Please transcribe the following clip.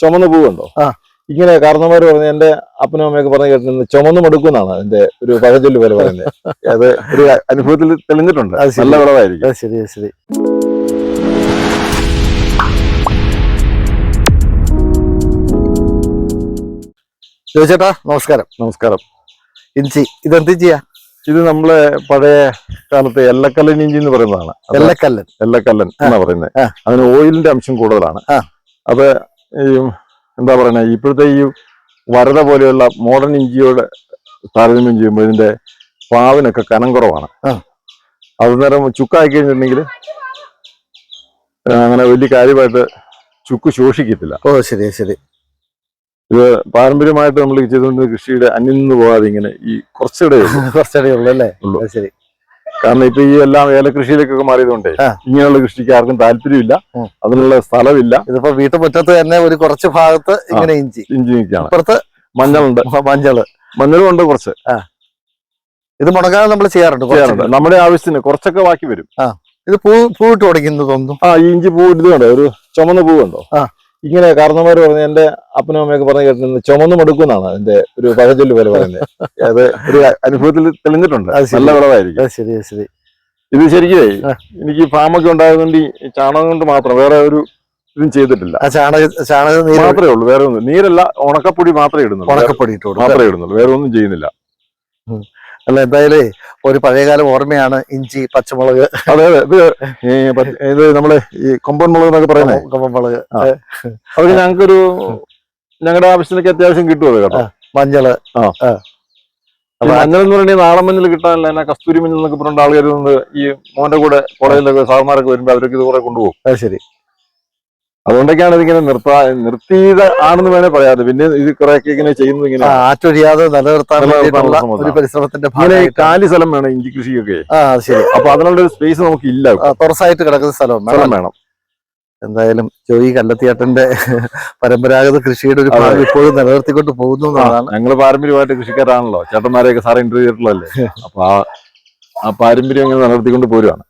ചുമന്ന പൂവുണ്ടോ. ഇങ്ങനെ കാരണന്മാര് പറഞ്ഞ എന്റെ അപ്പനും അമ്മയൊക്കെ പറഞ്ഞു കേട്ടിരുന്നത് ചുമന്ന് മടുക്കുന്നാണ് അതിന്റെ ഒരു പഴഞ്ചൊല്ല് പോലെ പറയുന്നത്. അത് ഒരു അനുഭവത്തിൽ തെളിഞ്ഞിട്ടുണ്ട്. നല്ല വിളവായിരിക്കും ശരി ശരി. ജോയിച്ചേട്ടാ നമസ്കാരം. നമസ്കാരം. ഇഞ്ചി. ഇതെന്ത് ചെയ്യാ ഇത് നമ്മളെ പഴയ കാലത്ത് എല്ലക്കല്ലൻ ഇഞ്ചി എന്ന് പറയുന്നതാണ്. എല്ലക്കല്ലൻ. എല്ലക്കല്ലൻ എന്നാ പറയുന്നത്. അതിന് ഓയിലിന്റെ അംശം കൂടുതലാണ്. അത് ഈ എന്താ പറയുന്നത് ഇപ്പോഴത്തെ ഈ വരത പോലെയുള്ള മോഡേൺ ഇഞ്ചിയോട് താരതമ്യം ചെയ്യുമ്പോൾ ഇതിന്റെ പാവിനൊക്കെ കനം കുറവാണ്. അത് നേരം ചുക്കാക്കി കഴിഞ്ഞിട്ടുണ്ടെങ്കിൽ അങ്ങനെ വലിയ കാര്യമായിട്ട് ചുക്ക് ശോഷിക്കത്തില്ല. ഓ ശരി ശരി. ഇത് പാരമ്പര്യമായിട്ട് നമ്മൾ ചെയ്തുകൊണ്ട് കൃഷിയുടെ അന്യം നിന്ന് പോകാതെ ഇങ്ങനെ ഈ കുറച്ചിടേ കുറച്ചിടേ ഉള്ളു അല്ലേ. ശരി. കാരണം ഇപ്പൊ ഈ എല്ലാം ഏലകൃഷിയിലേക്കൊക്കെ മാറിയതുകൊണ്ട്. ഇങ്ങനെയുള്ള കൃഷിക്ക് ആർക്കും താല്പര്യമില്ല. അതിനുള്ള സ്ഥലമില്ല. ഇതിപ്പോ വീട്ടുമുറ്റത്ത് തന്നെ ഒരു കുറച്ച് ഭാഗത്ത് ഇങ്ങനെ ഇഞ്ചി. ഇഞ്ചി നിൽക്കുകയാണ്. ഇപ്പുറത്ത് മഞ്ഞളുണ്ട്. മഞ്ഞൾ. മഞ്ഞളും ഉണ്ട് കുറച്ച്. ഇത് മുടങ്ങാതെ നമ്മൾ ചെയ്യാറുണ്ട്. ചെയ്യാറുണ്ട്. നമ്മുടെ ആവശ്യത്തിന് കുറച്ചൊക്കെ ബാക്കി വരും. ഇത് പൂ പൂവിട്ട് തുടങ്ങുന്നു തോന്നുന്നു. ആ ഇഞ്ചി പൂ ഇത് കണ്ടോ ഒരു ചുമന്ന പൂവുണ്ടോ? ആ. ഇങ്ങനെ കാരണവർ പറഞ്ഞ എന്റെ അപ്പനും അമ്മയൊക്കെ പറഞ്ഞു കേട്ടിട്ടുണ്ട് ചുമന്ന് മടുക്കുന്നാണ് അതിന്റെ ഒരു പഴഞ്ചൊല്ല് പോലെ പറയുന്നത്. അത് ഒരു അനുഭവത്തിൽ തെളിഞ്ഞിട്ടുണ്ട്. നല്ല വിളവായിരിക്കും. ശരി ശരി. ഇത് ശരിക്കേ എനിക്ക് ഫാമൊക്കെ ഉണ്ടായതുകൊണ്ട് ഈ ചാണകം കൊണ്ട് മാത്രം വേറെ ഒരു ഇതും ചെയ്തിട്ടില്ല. ചാണക മാത്രമേ ഉള്ളൂ വേറെ ഒന്നും. നീരല്ല ഉണക്കപ്പൊടി മാത്രമേ ഇടുന്നുള്ളൂ. ഉണക്കപ്പൊടി മാത്രമേ ഇടുന്നുള്ളൂ വേറെ ഒന്നും ചെയ്യുന്നില്ല. അല്ല എന്തായാലേ ഒരു പഴയകാല ഓർമ്മയാണ് ഇഞ്ചി പച്ചമുളക്. അതെ അതെ. ഇത് നമ്മൾ ഇത് നമ്മളെ ഈ കൊമ്പൻ മുളക് എന്നൊക്കെ പറയുന്നത് കൊമ്പൻ മുളക്. അതൊക്കെ ഞങ്ങൾക്കൊരു ഞങ്ങളുടെ ആവശ്യത്തിനൊക്കെ അത്യാവശ്യം കിട്ടും? അത് കേട്ടോ മഞ്ഞൾ ആ. മഞ്ഞൾ എന്ന് പറയുന്നത് നാടൻ മഞ്ഞൾ കിട്ടാനില്ല എന്നാ കസ്തൂരി മഞ്ഞൾ എന്നൊക്കെ പറഞ്ഞ ആൾക്കാർ ഈ മോന്റെ കൂടെ കോളേജിലൊക്കെ സാറന്മാരൊക്കെ വരുമ്പോൾ അവരൊക്കെ ഇത് കുറെ കൊണ്ടുപോകും. അത് ശരി. അതുകൊണ്ടൊക്കെയാണ് ഇതിങ്ങനെ നിർത്താ നിർത്തിയത് ആണെന്ന് വേണേ പറയാതെ. പിന്നെ ഇത് കുറെയൊക്കെ ഇങ്ങനെ ചെയ്യുന്നത് ഇങ്ങനെ ആറ്റൊഴിയാതെ നിലനിർത്താനുള്ള ഒരു പരിശ്രമത്തിന്റെ കാലി സ്ഥലം വേണം ഇഞ്ചി കൃഷിയൊക്കെ. ആ ശരി. അപ്പൊ അതിനുള്ള ഒരു സ്പേസ് നമുക്ക് ഇല്ല. തുറസായിട്ട് കിടക്കുന്ന സ്ഥലം സ്ഥലം വേണം. എന്തായാലും ജോയി കല്ലത്തിയാട്ടന്റെ പരമ്പരാഗത കൃഷിയുടെ ഒരു ഭാഗം ഇപ്പോഴും നിലനിർത്തിക്കൊണ്ട് പോകുന്നു എന്നുള്ളതാണ്. ഞങ്ങൾ പാരമ്പര്യമായിട്ട് കൃഷിക്കാരാണല്ലോ. ചേട്ടന്മാരെയൊക്കെ സാറേ ഇന്റർവ്യൂ ചെയ്തിട്ടുള്ളതല്ലേ? അപ്പൊ ആ ആ പാരമ്പര്യം ഇങ്ങനെ നിലനിർത്തിക്കൊണ്ട് പോരുവാണ്.